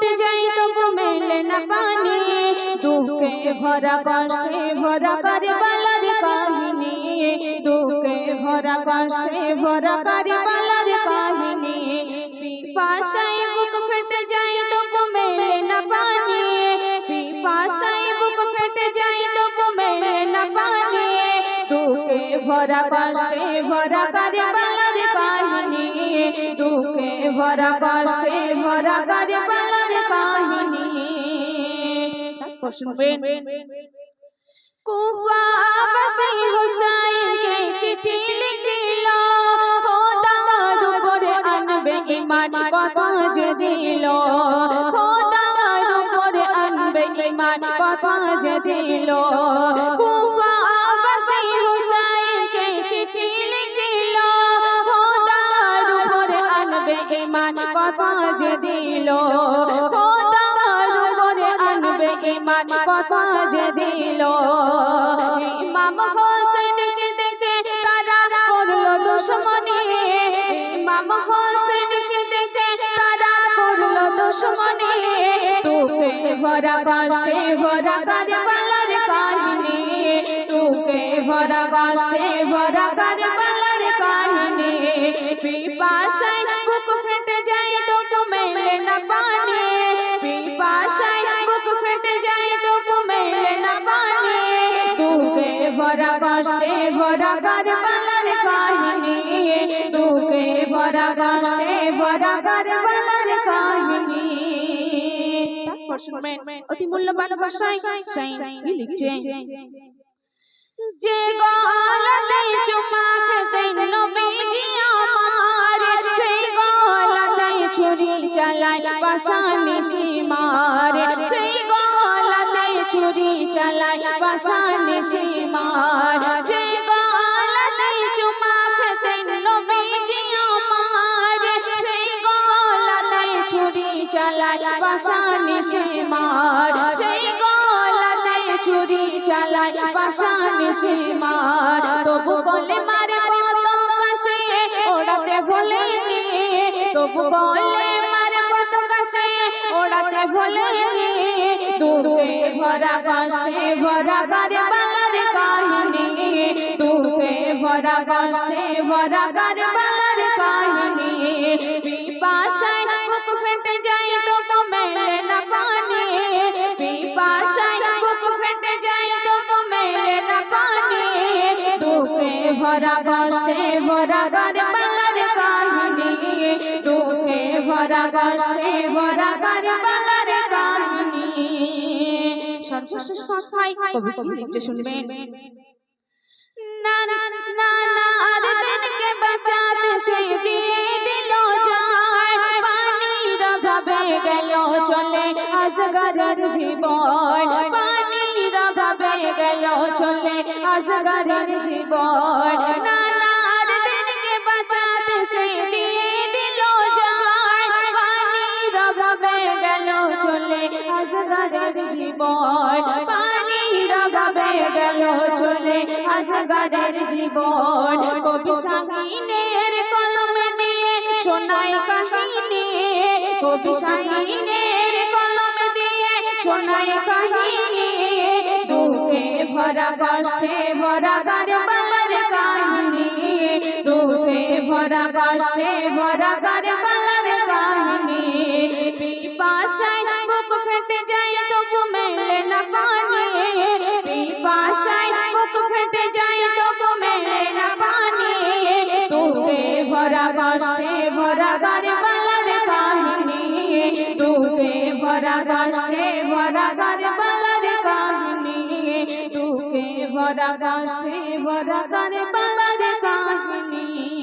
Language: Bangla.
ফেটে যায় তবু মেলে না পানি দুঃখে ভরা কষ্টে ভরা কারবালার কাহিনী দুঃখে ভরা কষ্টে ভরা কারবালার কাহিনী পিপাসায় বুক ফেটে যায় তবু মেলে না পানি পিপাসায় বুক ফেটে যায় তবু মেলে না পানি দুঃখে ভরা কষ্টে ভরা কারবালার কাহিনী দুঃখে ভরা কষ্টে ভরা কারবালার কাহিনী তারপর শুনবেন। কুফাবাসী হুসাইনকে চিঠি লিখিল খোদার উপরে আনবে ঈমান কথা যে দিল খোদার উপরে আনবে যে দিল কুফাবাসী কথা যে দিল খোদার উপরে আনবে ঈমান কথা যে দিল। ইমাম হোসেনকে দেখে তারা করল দুশ্মনী। ইমাম হোসেনকে দেখে তারা করল দুশ্মনী। তুকে ভরা কষ্টে ভরা কারবালার কাহিনী। তুকে ভরা কষ্টে ভরা কারবালার পিপাসায় বুক ফেটে যায় তো মেলে না পানি। পিপাসায় বুক ফেটে যায় তো মেলে না পানি। তুকে ভরা কষ্টে ভরা কারবালার কাহিনী। তুকে ভরা কষ্টে ভরা কারবালার কাহিনী। অতি মূল্যবান ভাষায় কি লিখছে? যে গলাতে চুমা খেতেন নবীজি আমার চালায় পাশানি সীমার। সেই গলাতে ছুরি চালায় পাশানি সীমার। যে গলাতে চুমা খেতেন নবীজি আমার। সেই গলাতে ছুরি চালায় পাশানি সীমার। সেই গলাতে ছুরি চালায় পাশানি সীমার। তবু বলে, মারে কত কাছে ওড়াতে ভোলেনি। তবু বলে ওড়াতে ভোলেনি দুঃখে ভরা কষ্টে ভরা কারবালার কাহিনী, দুঃখে ভরা কষ্টে ভরা কারবালার কাহিনী। পিপাসায় বুক ফেটে যায় তো মেলে না পানি। বুক ফেটে যায় তো মেলে না পানি। দুঃখে ভরা কষ্টে ভরা কারবালার কষ্টে ভরা কারবালার কাহিনী। সর্বশেষ কথাই কবি কবি লিখছে শুনবেন না না না না আর দিনকে বাঁচাতে সে দিয়ে দিল যায়। পানির অভাবে গেল চলে আসগরের জীবন। পানির অভাবে গেল চলে আসগরের জীবন। না আসগরের জীবন পানির অভাবে গেল চলে। আসগরের জীবন কবি সাহিনের কলমে দিয়ে শোনায় কাহিনী কবি সাহিনের কলমে দিয়ে দুঃখে ভরা কষ্টে ভরা দুঃখে ভরা কারবালার কাহিনী। পিপাসায় ভরা কারবালার কাহিনী দুঃখে ভরা কষ্টে ভরা কারবালার কাহিনী দুঃখে ভরা কষ্টে ভরা কারবালার কাহিনী।